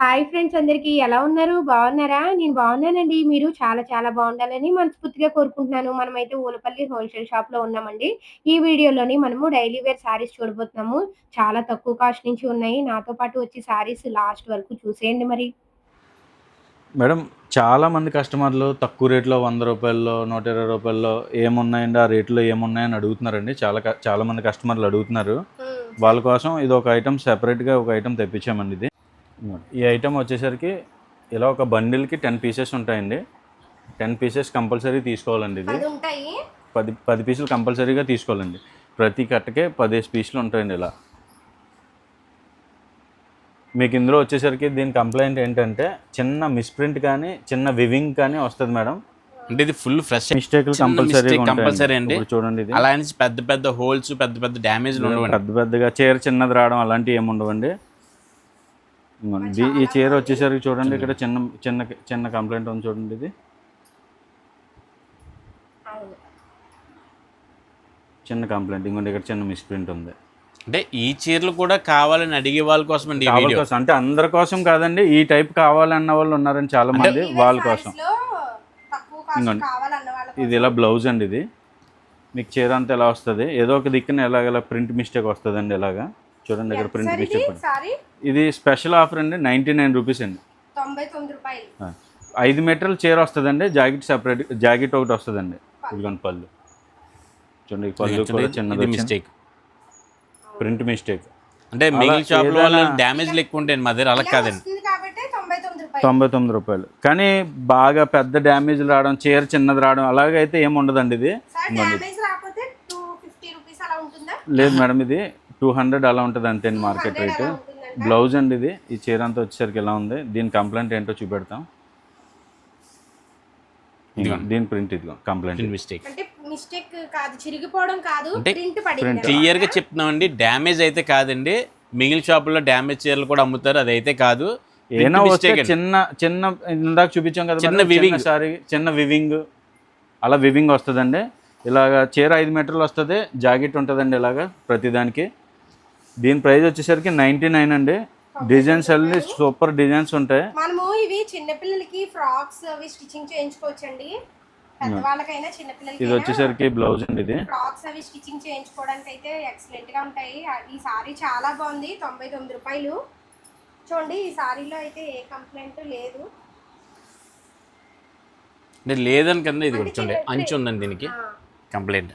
Hi friends అందరికీ ఎలా ఉన్నారు? బాగున్నారా? నేను బాగున్నానండి. మీరు చాలా చాలా బాగుండాలని మనస్ఫూర్తిగా కోరుకుంటున్నాను. మనమైతే ఊలపల్లి హోల్‌సేల్ షాప్‌లో ఉన్నామండి. ఈ వీడియోలోని మనము డైలీ వేర్ శారీస్ చూడబోతున్నాము. చాలా తక్కువ కాస్ట్ నుంచి ఉన్నాయి. నాతో పాటు వచ్చి శారీస్ లాస్ట్ వరకు చూసేయండి మరి. మేడం చాలా మంది కస్టమర్లు తక్కువ రేట్లో వంద రూపాయల్లో నూట ఇరవై రూపాయల్లో ఏమున్నాయండి ఆ రేట్లో ఏమున్నాయని అడుగుతున్నారండి చాలా చాలా మంది కస్టమర్లు అడుగుతున్నారు వాళ్ళ కోసం ఇది ఒక ఐటమ్ సెపరేట్గా ఒక ఐటమ్ తెప్పించామండి ఇది ఈ ఐటమ్ వచ్చేసరికి ఇలా ఒక బండిల్కి టెన్ పీసెస్ ఉంటాయండి. టెన్ పీసెస్ కంపల్సరీ తీసుకోవాలండి ఇది. పది పది పీసులు కంపల్సరీగా తీసుకోవాలండి. ప్రతి కట్టకే పదిహేను పీసులు ఉంటాయండి ఇలా. మీకు ఇందులో వచ్చేసరికి దీని కంప్లైంట్ ఏంటంటే చిన్న మిస్ప్రింట్ కానీ చిన్న వివింగ్ కానీ వస్తుంది మేడం. అంటే ఇది ఫుల్ ఫ్రెష్ మిస్టేక్లు చిన్న కంపల్సరీ compulsory అండి. చూడండి ఇది. అలా పెద్ద పెద్ద హోల్స్ పెద్ద పెద్ద ఉండవండి. పెద్ద పెద్దగా చీర చిన్నది రావడం అలాంటివి ఏమి ఉండవండి. ఈ చీర వచ్చేసరికి చూడండి ఇక్కడ చిన్న చిన్న చిన్న కంప్లైంట్ ఉంది చూడండి ఇది. చిన్న కంప్లైంట్ ఇంకోటి ఇక్కడ చిన్న మిస్ప్రింట్ ఉంది. అంటే ఈ చీరలు కూడా కావాలని అడిగే వాళ్ళ కోసం అండి వీడియో? కోసం అంటే అందరి కోసం కాదండి ఈ టైప్ కావాలన్న వాళ్ళు ఉన్నారని చాలా మంది వాళ్ళ కోసం. శారీస్‌లో తక్కువ కాస్ట్ ఇంకోండి. కావాలన్న వాళ్ళ ఇది ఇలా బ్లౌజ్ అండి ఇది. మీకు చీర అంతా ఎలా వస్తుంది? ఏదో ఒక దిక్కున ఎలాగ ప్రింట్ మిస్టేక్ వస్తుందండి ఇలాగా. చూడండి ఇక్కడ ప్రింట్ మిస్టేక్ ఇది స్పెషల్ ఆఫర్ అండి నైంటీ నైన్ రూపీస్ అండి. 99 రూపాయలు. ఆ. ఐదు మీటర్ల చీర వస్తుందండి జాకెట్ సెపరేట్ జాకెట్ ఒకటి వస్తుందండి. ఇదిగోండి పళ్ళు. చూడండి పళ్ళు కూడా చిన్నది ఇది మిస్టేక్ ప్రింట్ మిస్టేక్ అంటే మిగిలిన షాప్లో ఏదైనా- డ్యామేజ్లు ఎక్కువ ఉంటాయండి మా దగ్గర అలా కాదండి. వస్తుంది కాబట్టి 99 రూపాయలు. తొంభై తొమ్మిది రూపాయలు. కానీ బాగా పెద్ద డ్యామేజ్ రావడం చీర చిన్నది రావడం అలాగైతే ఏమి ఉండదండి ఇది. సార్ డ్యామేజ్ రాకపోతే 250 రూపీస్ అలా ఉంటుందా? లేదు మేడం ఇది టూ హండ్రెడ్ అలా ఉంటుంది అంతే అండి మార్కెట్ 100 రేట్. బ్లౌజ్ అండి ఇది. ఈ చీర అంతా వచ్చేసరికి ఎలా ఉంది? దీని కంప్లైంట్ ఏంటో చూపెడతాం. ఇదిగోండి. దీని ప్రింట్ ఇదిగో కంప్లైంట్. మిస్టేక్ అంటే మిస్టేక్ కాదు చిరిగిపోవడం కాదు అంటే ప్రింట్ పడింది క్లియర్గా చెప్తున్నామండి. డ్యామేజ్ అయితే కాదండి. మిగిలిన షాపుల్లో డ్యామేజ్ చీరలు కూడా అమ్ముతారు అది అయితే కాదు ఏనా వస్తే మిస్టేక్ అండి. చిన్న చిన్న ఇందాక చూపించాం కదా చిన్న weaving. సారీ చిన్న వివింగ్ అలా వివింగ్ వస్తుందండి. ఇలాగ చీర ఐదు మీటర్లు వస్తుంది జాకెట్ ఉంటుందండి ఇలాగ ప్రతిదానికి. దీని ప్రైస్ వచ్చేసరికి నైంటీ నైన్ అండి. డిజైన్స్ అన్ని సూపర్ డిజైన్స్ ఉంటాయి. మనము ఇవి చిన్నపిల్లలకి ఫ్రాక్స్ అవి స్టిచ్చింగ్ చేయించుకోవచ్చండి. పెద్దవాళ్ళకైనా ఇది చిన్నపిల్లలకి వచ్చేసరికి బ్లౌజ్ అండి ఇది. ఫ్రాక్స్ అవి స్టిచ్చింగ్ చేయించుకోవడానికి అయితే ఎక్సలెంట్గా ఉంటాయి. ఈ సారీ చాలా బాగుంది తొంభై తొమ్మిది రూపాయలు. చూడండి ఈ సారీలో అయితే ఏ కంప్లైంట్ లేదు. అంటే లేదని కింద ఇది కూర్చోండి అంచు ఉందండి దీనికి. కంప్లైంట్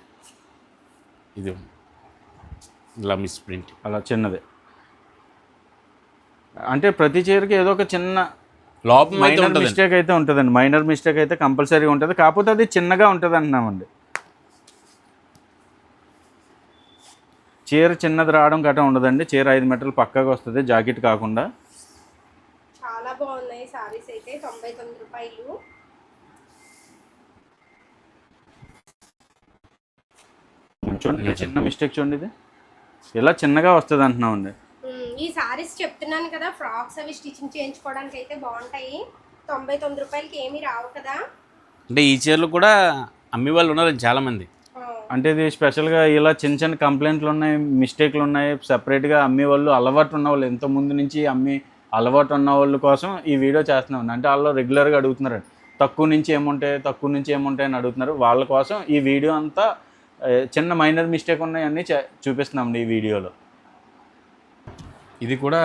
ఇది ఇలా మిస్ ప్రింట్ అలా చిన్నది. అంటే ప్రతి చీరకి ఏదో ఒక చిన్న లోపం అయితే మైనర్ మిస్టేక్ అయితే ఉంటుందండి. మైనర్ మిస్టేక్ అయితే కంపల్సరీ ఉంటుంది. కాకపోతే అది చిన్నగా ఉంటుంది అంటున్నామండి చీర చిన్నది రావడం గట్రా ఉండదండి. చీర ఐదు మీటర్లు పక్కగా వస్తుంది. జాకెట్ కాకుండా. చాలా బాగున్నాయి సారీస్ అయితే. తొంభై తొమ్మిది రూపాయలు. చూడండి చిన్న మిస్టేక్ చూడండి ఇది. ఇలా చిన్నగా వస్తుంది అంటున్నామండి ఈ సారీస్ చెప్తున్నాను కదా ఫ్రాక్స్ అవి స్టిచ్చింగ్ చేయించుకోవడానికి అయితే బాగుంటాయి. తొంభై తొమ్మిది రూపాయలకి ఏమీ రావు కదా. అంటే ఈ చీరలు కూడా అమ్మే వాళ్ళు ఉన్నారు చాలా మంది ఆ, అంటే ఇది స్పెషల్గా ఇలా చిన్న చిన్న కంప్లైంట్లు ఉన్నాయి మిస్టేక్లు ఉన్నాయి సపరేట్గా అమ్మే వాళ్ళు అలవాటు ఉన్న వాళ్ళు ఎంతో ముందు నుంచి అమ్మి అలవాటు ఉన్న వాళ్ళ కోసం ఈ వీడియో చేస్తున్నాం అంటే వాళ్ళు రెగ్యులర్గా అడుగుతున్నారు. తక్కువ నుంచి ఏముంటాయి తక్కువ నుంచి ఏముంటాయి అని అడుగుతున్నారు. వాళ్ళ కోసం ఈ వీడియో అంతా చిన్న మైనర్ మిస్టేక్ ఉన్నాయన్నీ చే- చూపిస్తున్నామండి ఈ వీడియోలో. ఇది కూడా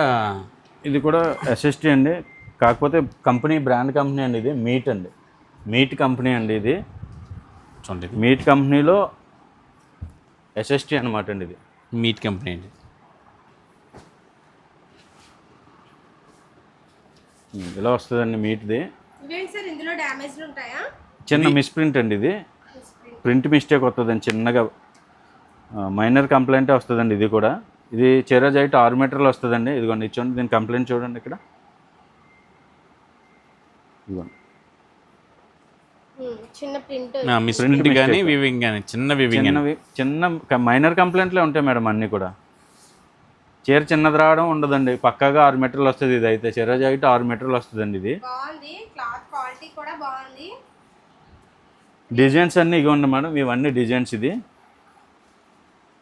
ఇది కూడా ఎస్ఎస్టీ అండి. కాకపోతే కంపెనీ బ్రాండ్ కంపెనీ అండి ఇది. మీట్ అండి. మీట్ కంపెనీ అండి ఇది. చూడండి మీట్ కంపెనీలో ఎస్ఎస్టీ అనమాట అండి ఇది. మీట్ కంపెనీ అండి. ఇలా వస్తుందండి మీట్ది. చిన్న మిస్ప్రింట్ అండి ఇది. ప్రింట్ మిస్టేక్ వస్తుందండి చిన్నగా. మైనర్ కంప్లైంటే వస్తుందండి ఇది కూడా. ఇది చీర జైట్ ఆరు మీటర్లు వస్తుందండి. ఇదిగోండి ఇది చూడండి దీని కంప్లైంట్ చూడండి ఇక్కడ. ఇదిగోండి. ప్రింట్ కానీ. వివింగ్ కానీ చిన్న వివింగ్ చిన్న మైనర్ కంప్లైంట్లే ఉంటాయి మేడం అన్నీ కూడా. చీర చిన్నది రావడం ఉండదండి. పక్కాగా ఆరు మీటర్లు వస్తుంది ఇది అయితే చీర జాకెట్ ఆరు మీటర్లు వస్తుందండి ఇది. బాగుంది క్లాత్ క్వాలిటీ కూడా బాగుంది. డిజైన్స్ అన్నీ ఇవ్వండి మేడం ఇవన్నీ డిజైన్స్ ఇది.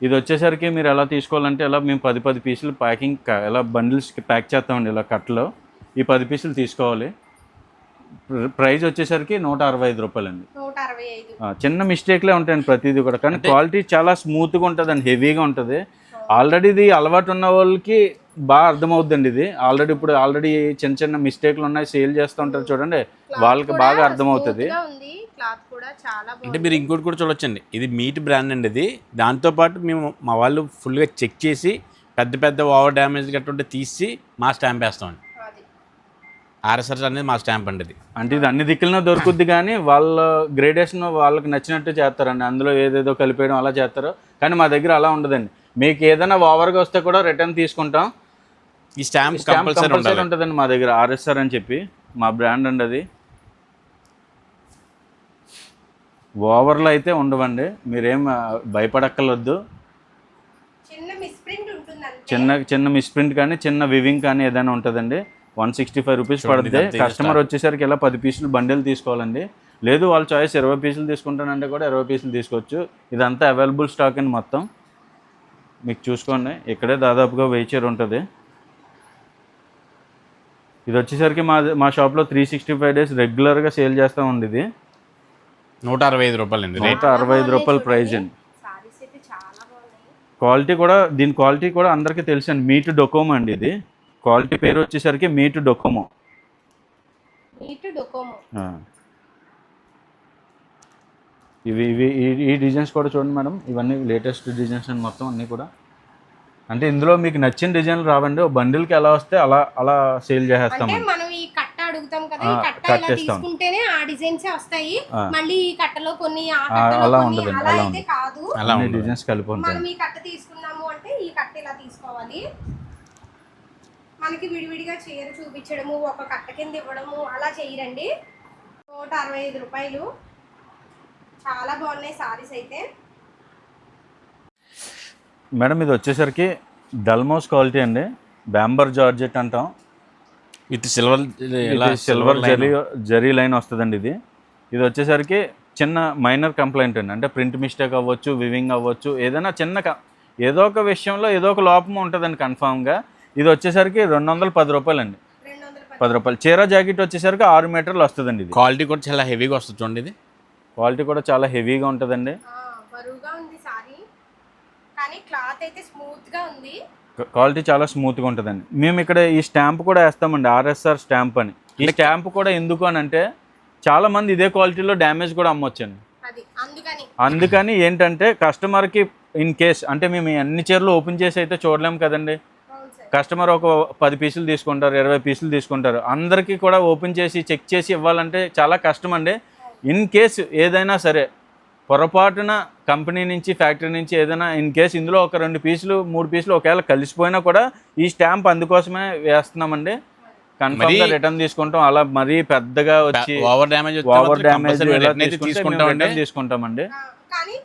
ఇది వచ్చేసరికి మీరు ఎలా తీసుకోవాలంటే ఎలా మేము పది పది పీసులు ప్యాకింగ్ ఎలా బండిల్స్కి ప్యాక్ చేస్తామండి ఇలా కట్లో. ఈ పది పీసులు తీసుకోవాలి. ప్ర- ప్రైస్ వచ్చేసరికి నూట అరవై ఐదు రూపాయలండి. ఐదు. ఆ, చిన్న మిస్టేక్లే ఉంటాయండి ప్రతిదీ కూడా. కానీ క్వాలిటీ చాలా స్మూత్గా ఉంటుంది అండి హెవీగా ఉంటుంది. ఆల్రెడీ ఇది అలవాటు ఉన్న వాళ్ళకి బాగా అర్థమవుద్దండి ఇది. ఆల్రెడీ ఇప్పుడు ఆల్రెడీ చిన్న చిన్న మిస్టేక్లు ఉన్నాయి సేల్ చేస్తూ ఉంటారు చూడండి. వాళ్ళకి బాగా అర్థమవుతుంది. క్లాత్ కూడా చాలా అంటే మీరు ఇంకోటి కూడా చూడొచ్చండి. ఇది మీట్ బ్రాండ్ అండి ఇది. దాంతోపాటు మేము మా వాళ్ళు ఫుల్గా చెక్ చేసి పెద్ద పెద్ద ఓవర్ డ్యామేజ్ గట్రా ఉంటే తీసి మా స్టాంప్ వేస్తామండి అది. ఆర్ఎస్ఆర్ అనేది మా స్టాంప్ అండి ఇది. అంటే ఇది అన్ని దిక్కులనే దొరుకుద్ది కానీ వాళ్ళ గ్రేడేషన్ వాళ్ళకి నచ్చినట్టు చేస్తారండి. అందులో ఏదేదో కలిపేయడం అలా చేస్తారు. కానీ మా దగ్గర అలా ఉండదండి. మీకు ఏదైనా ఓవర్గా వస్తే కూడా రిటర్న్ తీసుకుంటాం. ఈ స్టాంప్ కంపల్సరీ ఉంటుందండి మా దగ్గర ఆర్ఎస్ఆర్ అని చెప్పి. మా బ్రాండ్ అండి అది. ఓవర్లో అయితే ఉండవండి. మీరేం భయపడక్కర్లొద్దు. చిన్న చిన్న చిన్న మిస్ప్రింట్ కానీ చిన్న వివింగ్ కానీ ఏదైనా ఉంటుందండి. వన్ సిక్స్టీ ఫైవ్ రూపీస్ పడుతుంది కస్టమర్ వచ్చేసరికి ఇలా పది పీసులు బండిల్ తీసుకోవాలండి. లేదు వాళ్ళ చాయిస్ ఇరవై పీసులు తీసుకుంటానంటే కూడా ఇరవై పీసులు తీసుకోవచ్చు. ఇదంతా అవైలబుల్ స్టాక్ అండి మొత్తం. మీకు చూసుకోండి. ఇక్కడే దాదాపుగా వెయ్యి చీర ఉంటుంది. ఇది వచ్చేసరికి మా మా షాప్లో త్రీ సిక్స్టీ ఫైవ్ డేస్ రెగ్యులర్గా సేల్ చేస్తూ ఉంది ఇది నూట అరవై ఐదు రూపాయలు అండి రేట్ నూట అరవై ఐదు రూపాయల ప్రైజ్ అండి. సారీస్ అయితే చాలా బాగున్నాయి. క్వాలిటీ కూడా దీని క్వాలిటీ కూడా అందరికీ తెలుసు అండి మీట్ డొకోమో అండి ఇది. క్వాలిటీ పేరు వచ్చేసరికి మీట్ డొకోమో. Neat Docomo. ఆ. ఇవి ఇవి ఈ- ఈ డిజైన్స్ కూడా చూడండి మేడం. ఇవన్నీ లేటెస్ట్ డిజైన్స్ అండి మొత్తం అన్నీ కూడా. అంటే ఇందులో మీకు నచ్చిన డిజైన్లు రావండి. బండిల్కి ఎలా వస్తే అలా అలా సేల్ అంటే అడుగుతాం కదా ఈ కట్ట కట్ ఇలా. తీసుకుంటేనే ఆ డిజైన్స్ వస్తాయి. మళ్ళీ ఈ కట్టలో కొన్ని ఆ కట్టలో అలా కొన్ని అయితే ఉండదు. కాదు. అలా అన్ని ఉండదు డిజైన్స్ కలిపి ఉంటాయి. మనం ఈ కట్ట తీసుకున్నాము అంటే ఈ కట్ట ఇలా తీసుకోవాలి. మనకి విడివిడిగా చీర చూపించడము ఒక కట్ట కింద ఇవ్వడము అలా చేయరండి. నూట అరవై ఐదు రూపాయలు. చాలా బాగున్నాయి సారీస్ అయితే. మేడం ఇది వచ్చేసరికి డల్మోస్ క్వాలిటీ అండి. బ్యాంబర్ జార్జెట్ అంటాం. With silver silver zari zari line వస్తుందండి ఇది. ఇది వచ్చేసరికి చిన్న మైనర్ కంప్లైంట్ అండి. అంటే ప్రింట్ మిస్టేక్ అవ్వచ్చు వివింగ్ అవ్వచ్చు ఏదైనా చిన్న ఏదో ఒక విషయంలో ఏదో ఒక లోపం ఉంటుందండి కన్ఫామ్గా ఇది వచ్చేసరికి రెండు వందల పది రూపాయలు. అండి రెండు వందల పది రూపాయలు చీర జాకెట్ వచ్చేసరికి ఆరు మీటర్లు వస్తుందండి ఇది. క్వాలిటీ కూడా చాలా హెవీగా వస్తుంది చూడండి ఇది. క్వాలిటీ కూడా చాలా హెవీగా ఉంటుందండి. ఆ, బరువుగా ఉంది సారీ. కానీ క్లాత్ అయితే స్మూత్గా ఉంది. క్వాలిటీ చాలా స్మూత్గా ఉంటుందండి. మేము ఇక్కడ ఈ స్టాంప్ కూడా వేస్తామండి ఆర్ఎస్ఆర్ స్టాంప్ అని. ఈ స్టాంప్ కూడా ఎందుకు అని అంటే చాలా మంది ఇదే క్వాలిటీలో డ్యామేజ్ కూడా అమ్మొచ్చండి. అది అందుకని. అందుకని ఏంటంటే కస్టమర్కి ఇన్ కేస్ అంటే మేము అన్ని చీరలు ఓపెన్ చేసి అయితే చూడలేము కదండి. కస్టమర్ ఒక పది పీసులు తీసుకుంటారు ఇరవై పీసులు తీసుకుంటారు. అందరికీ కూడా ఓపెన్ చేసి చెక్ చేసి ఇవ్వాలంటే చాలా కష్టం అండి ఇన్ కేస్ ఏదైనా సరే పొరపాటున కంపెనీ నుంచి ఫ్యాక్టరీ నుంచి ఏదైనా ఇన్ కేస్ ఇందులో ఒక రెండు పీసులు మూడు పీసులు ఒకవేళ కలిసిపోయినా కూడా ఈ స్టాంప్ అందుకోసమే వేస్తున్నామండి. కన్ఫర్మ్గా మరి- రిటర్న్ తీసుకుంటాం. అలా మరీ పెద్దగా వచ్చి ఓవర్ డ్యామేజ్ ఓవర్ డ్యామేజ్ అయితే తీసుకుంటామండి. తీసుకుంటామండి. కానీ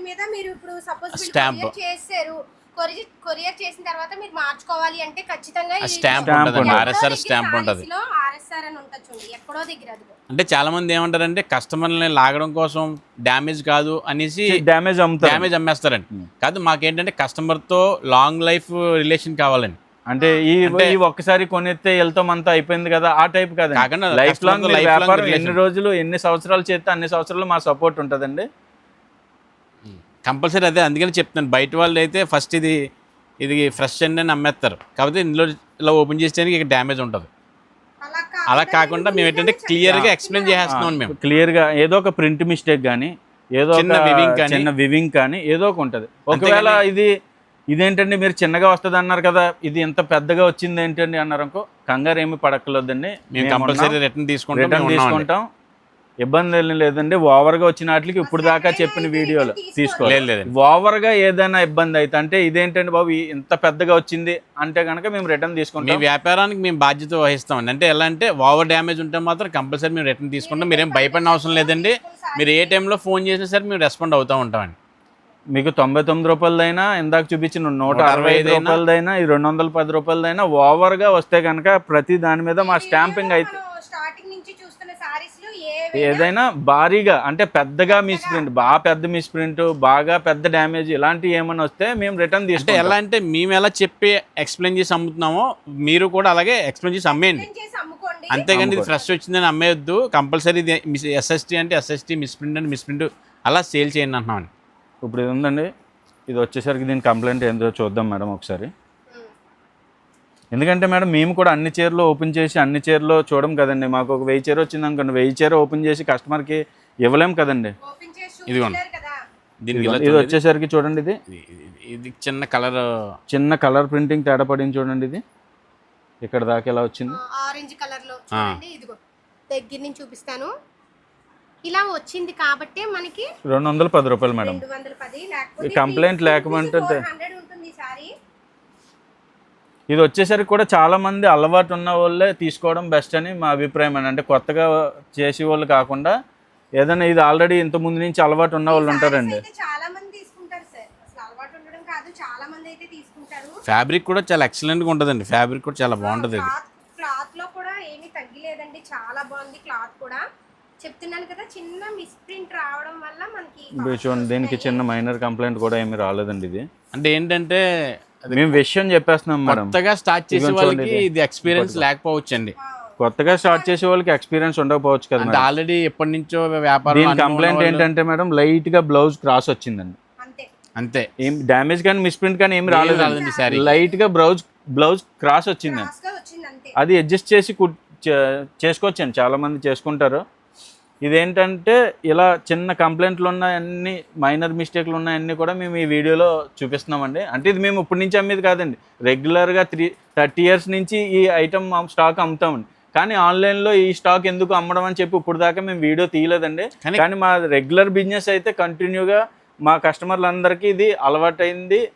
మీద మీరు ఇప్పుడు సపోజ్ చేశారు కొరియర్ కొరియర్ చేసిన తర్వాత మీరు మార్చుకోవాలి అంటే ఖచ్చితంగా ఆ స్టాంప్ ఉంటుంది. ఆర్ఎస్ఆర్ స్టాంప్ ఉంటుంది ఆర్ఎస్ఆర్ అని ఉంటుంది చూడండి ఎక్కడో దగ్గర అది. అంటే చాలా మంది ఏమంటారంటే కస్టమర్ని లాగడం కోసం డ్యామేజ్ కాదు అనేసి డ్యామేజ్ అమ్ముతారు. డ్యామేజ్ అమ్మేస్తారండి. కాదు మాకేంటంటే కస్టమర్తో లాంగ్ లైఫ్ రిలేషన్ కావాలండి. అంటే ఈ ఒక్కసారి కొనిస్తే వెళ్తాం అంతా అయిపోయింది కదా ఆ టైప్ కాదు కాకుండా లైఫ్ లాంగ్ వ్యాపారం relation. ఎన్ని రోజులు ఎన్ని సంవత్సరాలు చేస్తే అన్ని సంవత్సరాలు మా సపోర్ట్ ఉంటుందండి. కంపల్సరీ అదే అందుకని చెప్తున్నాను. బయట వాళ్ళు అయితే ఫస్ట్ ఇది ఇది ఫ్రెష్ అండి అని అమ్మేస్తారు కాకపోతే ఇందులో ఇలా ఓపెన్ చేస్తే ఇక డ్యామేజ్ ఉంటుంది. అలా అలా కాకుండా మేము ఏంటంటే క్లియర్గా ఎక్స్ప్లెయిన్ చేసేస్తున్నాం మేము. క్లియర్గా ఏదో ఒక ప్రింట్ మిస్టేక్ కానీ ఏదో చిన్న weaving కానీ- చిన్న వివింగ్ కానీ ఏదో ఒక ఉంటది. ఒకవేళ ఇది ఇదేంటండి మీరు చిన్నగా వస్తుంది అన్నారు కదా ఇది ఎంత పెద్దగా వచ్చింది ఏంటండి అన్నారు అనుకో కంగారు ఏమి పడక్కర్లేదండి. మేము కంపల్సరీ రిటర్న్ తీసుకుంటాం రిటర్న్. తీసుకుంటాం. ఇబ్బంది ఏం లేదండి. ఓవర్గా వచ్చిన వాటికి ఇప్పుడు దాకా చెప్పిన వీడియోలు తీసుకోవాలి. లేదు లేదండి ఓవర్గా ఏదైనా ఇబ్బంది అయితే అంటే ఇదేంటండి బాబు ఇంత పెద్దగా వచ్చింది అంటే కనుక మేము రిటర్న్ మీ తీసుకుంటాం. వ్యాపారానికి మేము బాధ్యత వహిస్తామండి. అంటే ఎలా అంటే ఓవర్ డ్యామేజ్ ఉంటే మాత్రం కంపల్సరీ మేము రిటర్న్ తీసుకుంటాం. మీరేం భయపడిన అవసరం లేదండి. మీరు ఏ టైంలో ఫోన్ చేసినా సరే మేము రెస్పాండ్ అవుతూ ఉంటామండి. మీకు తొంభై తొమ్మిది రూపాయలదైనా ఇందాక చూపించిన నూట అరవై ఐదు 165 రూపాయలదైనా ఈ రెండు వందల పది రూపాయలదైనా ఓవర్గా వస్తే కనుక ప్రతి దాని మీద మా స్టాంపింగ్ అయితే స్టార్టింగ్ నుంచి చూస్తున్న సారీస్లో ఏ ఏదైనా భారీగా అంటే పెద్దగా మిస్ ప్రింట్ బాగా పెద్ద మిస్ ప్రింట్ బాగా పెద్ద డ్యామేజ్ ఇలాంటివి ఏమైనా వస్తే మేము రిటర్న్ అంటే తీసుకుంటాం. ఎలా అంటే మేము ఎలా చెప్పి ఎక్స్ప్లెయిన్ చేసి అమ్ముతున్నామో మీరు కూడా అలాగే ఎక్స్ప్లెయిన్ చేసి అమ్మేయండి. అంతేగాని ఇది. ఫ్రెష్ వచ్చిందని అమ్మేయొద్దు. కంపల్సరీ ఎస్ఎస్టీ అంటే ఎస్ఎస్టీ మిస్ప్రింట్ అంటే మిస్ప్రింట్ అలా సేల్ చేయండి అంటున్నామండి. ఇప్పుడు ఇది ఉందండి. ఇది వచ్చేసరికి దీని కంప్లైంట్ ఏందో చూద్దాం మేడం ఒకసారి. ఎందుకంటే మేడం మేము కూడా అన్ని చీరలు ఓపెన్ చేసి అన్ని చీరలు చూడం కదండి. మాకు ఒక వెయ్యి చీర వచ్చింది అనుకోండి. వెయ్యి చీర ఓపెన్ చేసి కస్టమర్కి ఇవ్వలేం కదండి. ఇదిగోండి. దీనికి ఇది చూడండి. వచ్చేసరికి చూడండి ఇది. ఇది- చిన్న కలర్. చిన్న కలర్ ప్రింటింగ్ తేడా పడింది చూడండి ఇది. ఇక్కడ దాకా ఎలా వచ్చింది. ఆరెంజ్ కలర్లో చూడండి ఇదిగో దగ్గర నుంచి చూపిస్తాను. ఇలా వచ్చింది కాబట్టి మనకి రెండు వందల పది రూపాయలు మేడం. కంప్లైంట్ లేకపోతే- హండ్రెడ్ ఉంటుంది ఈ సారీ ఇది వచ్చేసరికి కూడా చాలా మంది అలవాటు ఉన్న వాళ్ళే తీసుకోవడం బెస్ట్ అని మా అభిప్రాయం అండి. అంటే కొత్తగా చేసే వాళ్ళు కాకుండా ఏదైనా ఇది ఆల్రెడీ ఇంత ముందు నుంచి అలవాటు ఉన్న వాళ్ళు ఉంటారండి. అయితే చాలా మంది తీసుకుంటారు సార్. అసలు అలవాటు ఉండడం కాదు చాలా మంది అయితే తీసుకుంటారు. ఫ్యాబ్రిక్ కూడా చాలా ఎక్సలెంట్గా ఉంటుందండి. ఫ్యాబ్రిక్ కూడా చాలా బాగుంటుంది ఇది. క్లాత్లో కూడా ఏమీ తగ్గిలేదండి. చాలా బాగుంది క్లాత్ కూడా. చెప్తున్నాను కదా చిన్న మిస్ప్రింట్ రావడం వల్ల మనకి దీనికి చిన్న మైనర్ కంప్లైంట్ కూడా ఏమీ రాలేదండి ఇది. అంటే ఏంటంటే అది మేము విషయం చెప్పేస్తున్నాం మేడం. కొత్తగా స్టార్ట్ చేసే వాళ్ళకి ఇది. ఎక్స్పీరియన్స్ లేకపోవచ్చు అండి కొత్తగా స్టార్ట్ చేసే వాళ్ళకి ఎక్స్పీరియన్స్ ఉండకపోవచ్చు కదా అంటే మేడం. ఆల్రెడీ ఎప్పటి నుంచో వ్యాపారం కంప్లైంట్ ఏంటంటే మేడం లైట్గా బ్లౌజ్ క్రాస్ వచ్చిందండి. అంతే. అంతే. ఏం డ్యామేజ్ కానీ మిస్ప్రింట్ కానీ ఏమి రాలేదండి. శారీ లైట్గా బ్లౌజ్ బ్లౌజ్ క్రాస్ వచ్చిందండి. క్రాస్గా వచ్చింది అంతే అది అడ్జస్ట్ చేసి చేసుకోవచ్చండి. చాలా మంది చేసుకుంటారు. ఇదేంటంటే ఇలా చిన్న కంప్లైంట్లు ఉన్న అన్ని మైనర్ మిస్టేక్లు ఉన్న అన్ని కూడా మేము ఈ వీడియోలో చూపిస్తున్నామండి. అంటే ఇది మేము ఇప్పటి నుంచి అమ్మేది కాదండి. రెగ్యులర్గా త్రీ థర్టీ ఇయర్స్ నుంచి ఈ ఐటమ్ స్టాక్ అమ్ముతామండి. కానీ ఆన్లైన్లో ఈ స్టాక్ ఎందుకు అమ్మడం అని చెప్పి ఇప్పుడు దాకా మేము వీడియో తీయలేదండి. కానీ- మా రెగ్యులర్ బిజినెస్ అయితే కంటిన్యూగా మా కస్టమర్లందరికీ ఇది అలవాటైంది.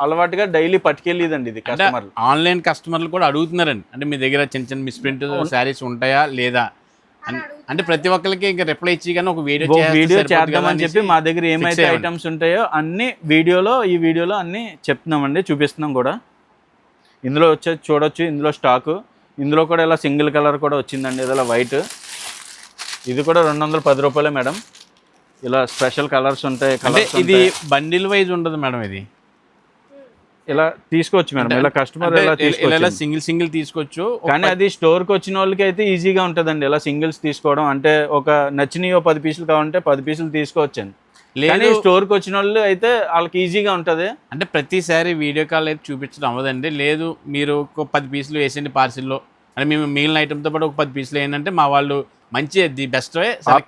అలవాటుగా డైలీ పట్టుకెళ్ళేదండి ఇది అంటే కస్టమర్లు. ఆన్లైన్ కస్టమర్లు కూడా అడుగుతున్నారండి. అంటే మీ దగ్గర చిన్న చిన్న మిస్ప్రింట్ శారీస్ ఉంటాయా లేదా? అన్- అంటే ప్రతి ఒక్కరికి ఇంకా రిప్లై ఇచ్చి కానీ ఒక వీడియో వీడియో చేద్దామని చెప్పి మా దగ్గర ఏమైతే. ఐటమ్స్ ఉంటాయో అన్ని వీడియోలో ఈ వీడియోలో అన్ని చెప్తున్నామండి చూపిస్తున్నాం కూడా. ఇందులో వచ్చే చూడొచ్చు ఇందులో స్టాకు ఇందులో కూడా ఇలా సింగిల్ కలర్ కూడా వచ్చిందండి ఇలా వైట్ ఇది కూడా రెండు వందల పది రూపాయలే మేడం. ఇలా స్పెషల్ కలర్స్ ఉంటాయి ఇది బండిల్ వైజ్ ఉండదు మేడం ఇది? ఇలా తీసుకోవచ్చు మేడం. ఇలా కస్టమర్ ఇలా ఇలా- సింగిల్ సింగిల్ తీసుకోవచ్చు. కానీ అది స్టోర్కి వచ్చిన వాళ్ళకి అయితే ఈజీగా ఉంటుందండి. ఇలా సింగిల్స్ తీసుకోవడం. అంటే ఒక నచ్చినవి ఓ పది పీసులు కావాలంటే పది పీసులు తీసుకోవచ్చండి. లేదు. స్టోర్కి వచ్చిన వాళ్ళు అయితే వాళ్ళకి ఈజీగా ఉంటుంది. అంటే ప్రతిసారి వీడియో కాల్ అయితే చూపించడం అవ్వదండి. లేదు మీరు ఒక పది పీసులు వేసేయండి పార్సిల్లో అంటే మేము మిగిలిన ఐటమ్తో పాటు ఒక పది పీసులు ఏంటంటే మా వాళ్ళు మంచి ది బెస్ట్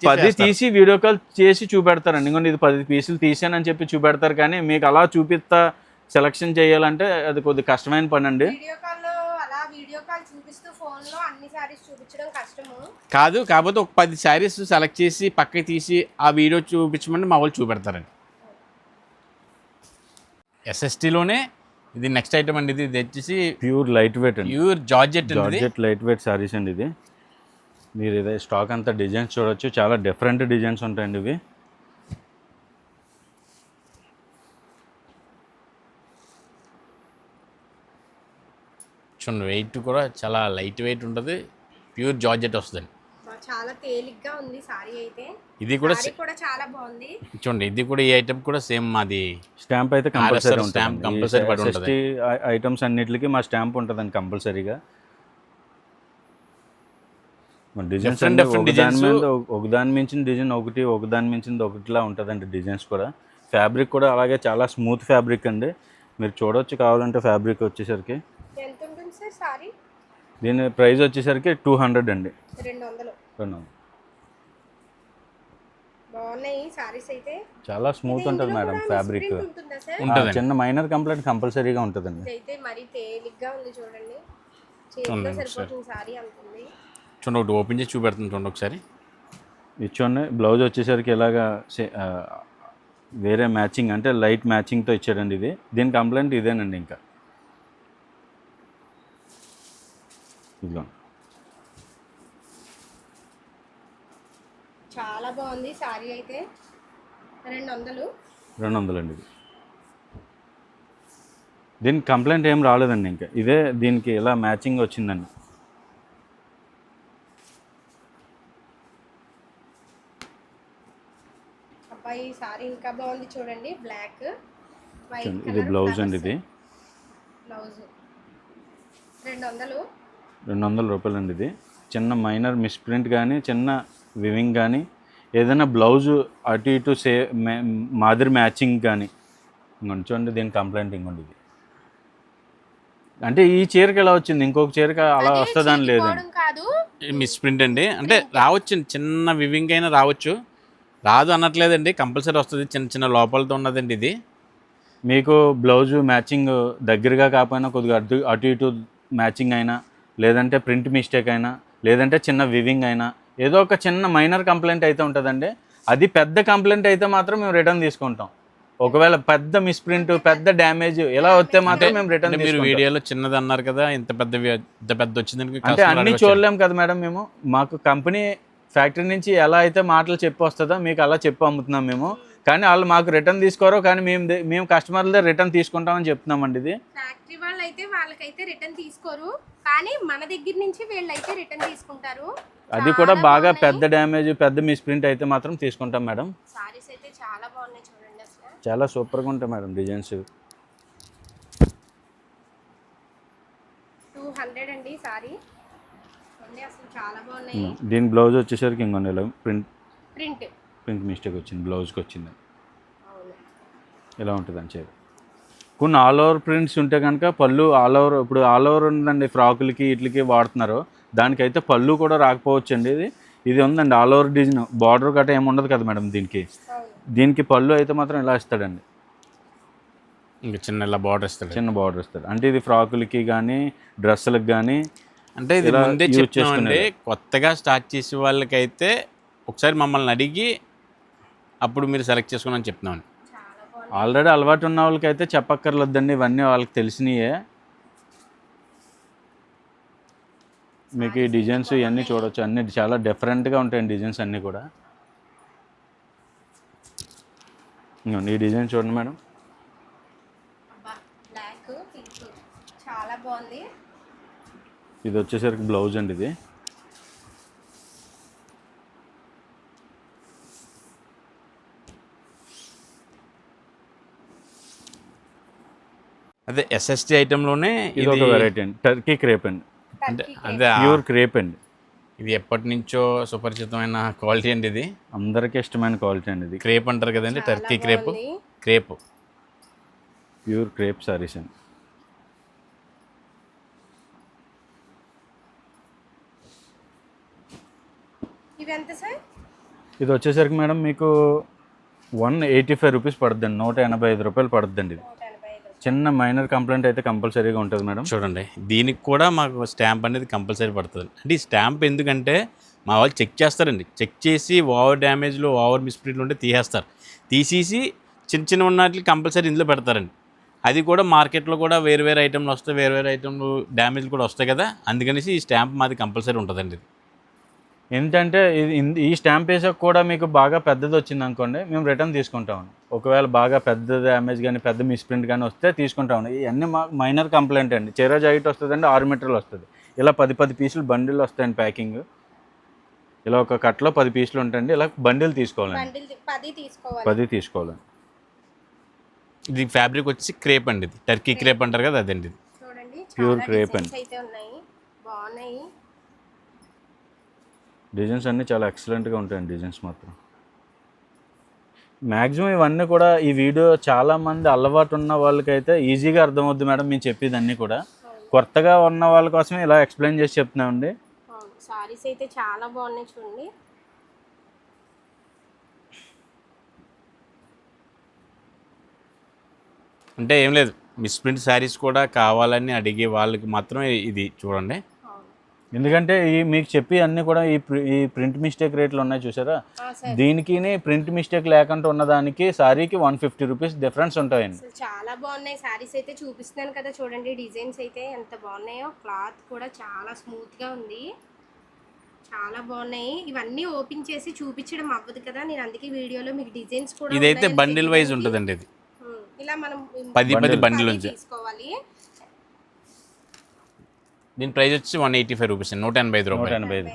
పది తీసి వీడియో కాల్ చేసి చూపెడతారండి. ఇంకొన్ని ఇది పది పీసులు తీసానని చెప్పి చూపెడతారు కానీ మీకు అలా చూపిస్తా సెలక్షన్ చేయాలంటే అది కొద్ది కష్టమైన పని అండి వీడియో కాల్లో అలా వీడియో కాల్ చూపిస్తూ ఫోన్లో అన్ని సారీస్ చూపించడం కష్టము. కాదు కాకపోతే ఒక పది శారీస్ సెలెక్ట్ చేసి పక్కకి తీసి ఆ వీడియో చూపించమని మా వాళ్ళు చూపెడతారండి. ఎస్ఎస్టీలోనే ఇది నెక్స్ట్ ఐటమ్ అండి ఇది వచ్చేసి ప్యూర్ లైట్ వెయిట్ అండి. ప్యూర్ జార్జెట్ అండి ఇది. జార్జెట్ లైట్ వెయిట్ సారీస్ అండి ఇది. మీరు ఇదే స్టాక్ అంతా డిజైన్స్ చూడొచ్చు చాలా డిఫరెంట్ డిజైన్స్ ఉంటాయండి ఇవి. చూడండి వెయిట్ కూడా చాలా లైట్ వెయిట్ ఉంటుంది. ప్యూర్ జార్జెట్ వస్తుందండి బా- చాలా తేలిగ్గా ఉంది సారీ అయితే. ఇది కూడా సారీ కూడా చాలా బాగుంది. చూడండి ఇది కూడా ఈ ఐటమ్ కూడా సేమ్ మాది. స్టాంప్ అయితే కంపల్సరీ stamp compulsory పడి ఉంటుంది. ఐటమ్స్ అన్నిటికీ మా స్టాంప్ ఉంటుందండి కంపల్సరీగా డిజైన్స్ Different, అన్ని different ఒక దాని designs. మీద ఒక- ఒక దాని మించిన డిజైన్ ఒకటి ఒక దాని మించింది ఒకటిలా ఉంటుందండి డిజైన్స్ కూడా. ఫ్యాబ్రిక్ కూడా అలాగే చాలా స్మూత్ ఫ్యాబ్రిక్ అండి. మీరు చూడొచ్చు కావాలంటే ఫ్యాబ్రిక్ వచ్చేసరికి. సార్? దీని ప్రైస్ వచ్చేసరికి టూ హండ్రెడ్ అండి. రెండు వందలు. రెండు వందలు. బాగున్నాయి సారీస్ అయితే. చాలా స్మూత్ ఉంటుంది మేడం ఫ్యాబ్రిక్. చిన్న మైనర్ కంప్లైంట్ కంపల్సరీగా ఉంటుందండి. ఇదైతే మరీ తేలిగ్గా ఉంది చూడండి. చేతిలో చూడండి సరిపోతుంది సారీ అంటుంది చూడండి ఒకటి ఓపెన్ చేసి చూపెడుతుంది చూడండి ఒకసారి. ఇచ్చోండి బ్లౌజ్ వచ్చేసరికి ఇలాగా వేరే మ్యాచింగ్ అంటే లైట్ మ్యాచింగ్తో ఇచ్చాడండి ఇది. దీని కంప్లైంట్ ఇదేనండి ఇంకా. ఇదిగో చాలా బాగుంది సారీ అయితే. రెండు వందలు రెండు వందలండి ఇది. దీనికి కంప్లైంట్ ఏం రాలేదండి ఇంకా. ఇదే దీనికి ఇలా మ్యాచింగ్ వచ్చిందండి అబ్బా ఈ సారీ ఇంకా బాగుంది చూడండి బ్లాక్ వైట్ ఇది బ్లౌజ్ అండి ఇది. బ్లౌజ్. రెండు వందలు రెండు వందల రూపాయలు అండి ఇది. చిన్న మైనర్ మిస్ప్రింట్ కానీ చిన్న వివింగ్ కానీ ఏదైనా బ్లౌజ్ అటు ఇటు సే మే- మాదిరి మ్యాచింగ్ కానీ ఇంకోండి చూడండి దీని కంప్లైంట్ ఇంకోండి ఇది. అంటే ఈ చీరకి ఎలా వచ్చింది? ఇంకొక చీరకి అలా వస్తుందని లేదండి. చీలిపోవడం కాదు. మిస్ ప్రింట్ అండి. అంటే రావచ్చు చిన్న వివింగ్ అయినా రావచ్చు. రాదు అనట్లేదండి కంపల్సరీ వస్తుంది. చిన్న చిన్న లోపాలతో ఉన్నదండి ఇది. మీకు బ్లౌజ్ మ్యాచింగ్ దగ్గరగా కాకపోయినా కొద్దిగా అటు అటు ఇటు మ్యాచింగ్ అయినా లేదంటే ప్రింట్ మిస్టేక్ అయినా లేదంటే చిన్న వివింగ్ అయినా ఏదో ఒక చిన్న మైనర్ కంప్లైంట్ అయితే ఉంటుందండి. అది పెద్ద కంప్లైంట్ అయితే మాత్రం మేము రిటర్న్ తీసుకుంటాం. ఒకవేళ పెద్ద మిస్ప్రింట్ పెద్ద డ్యామేజ్ ఇలా వస్తే మాత్రం మేము రిటర్న్ అంటే మీరు వీడియోలో చిన్నది అన్నారు కదా ఇంత పెద్ద ఇంత పెద్ద వచ్చిందని అంటే అన్ని అడగొచ్చు. చూడలేం కదా మేడం మేము. మాకు కంపెనీ ఫ్యాక్టరీ నుంచి ఎలా అయితే మాటలు చెప్పి వస్తుందో మీకు అలా చెప్పి అమ్ముతున్నాం మేము. కానీ వాళ్ళు మాకు రిటర్న్ తీసుకోరు కానీ మేము మేము కస్టమర్ల రిటర్న్ తీసుకుంటామని చెప్తున్నామండి ఇది. ఫ్యాక్టరీ వాళ్ళు అయితే వాళ్ళకైతే రిటర్న్ తీసుకోరు. కానీ మన దగ్గర నుంచి వీళ్ళైతే రిటర్న్ తీసుకుంటారు. అది కూడా బాగా పెద్ద డ్యామేజ్ పెద్ద మిస్ప్రింట్ అయితే మాత్రం తీసుకుంటాం మేడం. సారీస్ అయితే చాలా బాగున్నాయి చూడండి అసలు. చాలా సూపర్గా ఉంటాయి మేడం డిజైన్స్ టూ హండ్రెడ్ అండి సారీ. అసలు చాలా బాగున్నాయి. దీని బ్లౌజ్ వచ్చేసరికి ఇంకొన్ని ప్రింట్ ప్రింట్. ప్రింట్ మిస్టేక్ వచ్చింది బ్లౌజ్కి వచ్చింది. ఇలా ఉంటుంది అని చెప్పి. కొన్ని ఆల్ ఓవర్ ప్రింట్స్ ఉంటే కనుక పళ్ళు ఆల్ ఓవర్ ఇప్పుడు ఆల్ ఓవర్ ఉందండి ఫ్రాకులకి వీటికి వాడుతున్నారు. దానికైతే పళ్ళు కూడా రాకపోవచ్చు అండి ఇది. ఇది ఉందండి ఆల్ ఓవర్ డిజైన్ బార్డర్ గట్రా ఏమి ఉండదు కదా మేడం దీనికి. దీనికి పళ్ళు అయితే మాత్రం ఇలా ఇస్తాడండి. ఇంకా చిన్న ఇలా బార్డర్ ఇస్తాడు. చిన్న బార్డర్ ఇస్తాడు. అంటే ఇది ఫ్రాకులకి కానీ డ్రెస్సులకు కానీ అంటే ఇది ముందే చెప్తున్నామండి. కొత్తగా స్టార్ట్ చేసే వాళ్ళకైతే ఒకసారి మమ్మల్ని అడిగి అప్పుడు మీరు సెలెక్ట్ చేసుకుని చెప్తున్నామండి. చాలా బాగున్నాయి ఆల్రెడీ అలవాటు ఉన్న వాళ్ళకి అయితే చెప్పక్కర్లేదండి ఇవన్నీ వాళ్ళకి తెలిసినయే. మీకు ఈ డిజైన్స్ ఇవన్నీ చూడొచ్చు అన్ని చాలా డిఫరెంట్గా ఉంటాయి డిజైన్స్ అన్నీ కూడా. ఈ డిజైన్ చూడండి మేడం. అబ్బా బ్లాక్ పింక్ చాలా బాగుంది. ఇది వచ్చేసరికి బ్లౌజ్ అండి ఇది. అదే ఎస్ఎస్టీ ఐటెంలోనే ఇది ఒక వెరైటీ అండి. టర్కీ క్రేప్ అండి. అంటే అదే ప్యూర్ క్రేప్ అండి. ఇది ఎప్పటి నుంచో సుపరిచితమైన క్వాలిటీ అండి ఇది. అందరికీ ఇష్టమైన క్వాలిటీ అండి ఇది. క్రేప్ అంటారు కదండి Turkey crepe. Crepe pure crepe saris అండి. ఇవి ఎంత సార్? ఇది వచ్చేసరికి మేడం మీకు వన్ ఎయిటీ ఫైవ్ రూపీస్ పడుతుందండి నూట ఎనభై ఐదు రూపాయలు పడుతుందండి ఇది. చిన్న మైనర్ కంప్లైంట్ అయితే కంపల్సరీగా ఉంటుంది మేడం. చూడండి దీనికి కూడా మాకు స్టాంప్ అనేది కంపల్సరీ పడుతుంది. అంటే ఈ స్టాంప్ ఎందుకంటే మా వాళ్ళు చెక్ చేస్తారండి. చెక్ చేసి ఓవర్ డ్యామేజ్లు ఓవర్ మిస్ప్రింట్లు ఉంటే తీసేస్తారు. తీసేసి చిన్న చిన్న ఉన్నట్లు కంపల్సరీ ఇందులో పెడతారండి. అది కూడా మార్కెట్లో కూడా వేరు వేరు ఐటెంలు వస్తాయి వేరు వేరు ఐటెంలు డ్యామేజ్లు కూడా వస్తాయి కదా అందుకనేసి ఈ స్టాంప్ మాది కంపల్సరీ ఉంటుందండి ఇది. ఏంటంటే ఇది ఈ స్టాంప్ వేసాక కూడా మీకు బాగా పెద్దది వచ్చింది అనుకోండి మేము రిటర్న్ తీసుకుంటాం ఒకవేళ బాగా పెద్ద డ్యామేజ్ కానీ పెద్ద మిస్ప్రింట్ కానీ వస్తే తీసుకుంటాం ఇవన్నీ మా మైనర్ కంప్లైంట్ అండి. చీర జాకెట్ వస్తుందండి ఆరు మీటర్లు వస్తుంది. ఇలా పది పది పీసులు బండిల్ వస్తాయండి ప్యాకింగ్ ఇలా ఒక కట్లో పది పీసులు ఉంటాయండి. ఇలా బండిల్ తీసుకోవాలండి. బండిల్ పది తీసుకోవాలి. పది తీసుకోవాలండి ఇది ఫ్యాబ్రిక్ వచ్చి క్రేప్ అండి ఇది. టర్కీ క్రేప్ అంటారు కదా అదండి ఇది. అయితే ఉన్నాయి. బాగున్నాయి. డిజైన్స్ అన్నీ చాలా ఎక్సలెంట్గా ఉంటాయండి డిజైన్స్ మాత్రం. మ్యాక్సిమం ఇవన్నీ కూడా ఈ వీడియో చాలా మంది అలవాటు ఉన్న వాళ్ళకైతే ఈజీగా అర్థమవుద్ది మేడం మేము చెప్పేది అన్నీ కూడా. కొత్తగా ఉన్న వాళ్ళ కోసమే ఇలా ఎక్స్ప్లెయిన్ చేసి చెప్తున్నామండి. సారీస్ అయితే చాలా బాగున్నాయి చూడండి. అంటే ఏం లేదు మిస్ప్రింట్ శారీస్ కూడా కావాలని అడిగే వాళ్ళకి మాత్రమే ఇది చూడండి. ఎందుకంటే ఈ మీకు చెప్పి అన్నీ కూడా ఈ ప్రి- ఈ ప్రింట్ మిస్టేక్ రేట్లు ఉన్నాయి చూసారా? దీనికి ప్రింట్ మిస్టేక్ లేకుండా ఉన్నదానికి సారీకి వన్ ఫిఫ్టీ రూపీస్ డిఫరెన్స్ ఉంటాయండి. చాలా బాగున్నాయి. సారీస్ అయితే చూపిస్తున్నాను కదా చూడండి డిజైన్స్ అయితే ఎంత బాగున్నాయో. క్లాత్ కూడా చాలా స్మూత్గా ఉంది. చాలా బాగున్నాయి. ఇవన్నీ ఓపెన్ చేసి చూపించడం అవ్వదు కదా. నేను అందుకే వీడియోలో మీకు డిజైన్స్ కూడా ఇదైతే బండిల్ వైజ్ ఉంటుందండి ఇది. ఇలా మనం పది పది. బండిల్ తీసుకోవాలి. దీని ప్రైస్ వచ్చి వన్ ఎయిటీ ఫైవ్ రూపీస్ నూట ఎనభై ఐదు నూట రూపాయలు ఎనభై ఐదు.